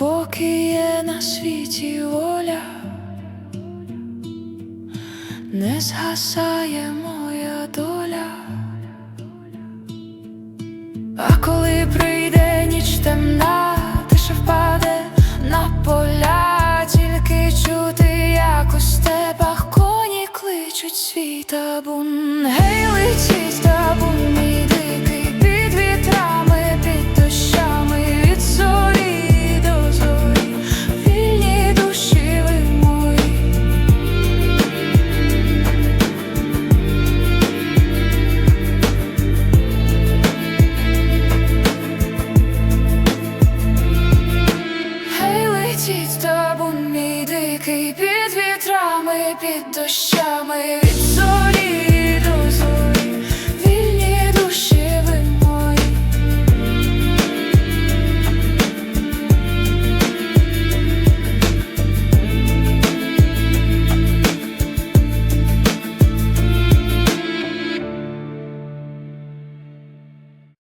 Поки є на світі воля, не згасає моя доля, а коли прийде ніч темна, тиша впаде на поля, тільки чути, як у степах коні кличуть свій табун, гей летіть табун. Ми під дощами. Від зорі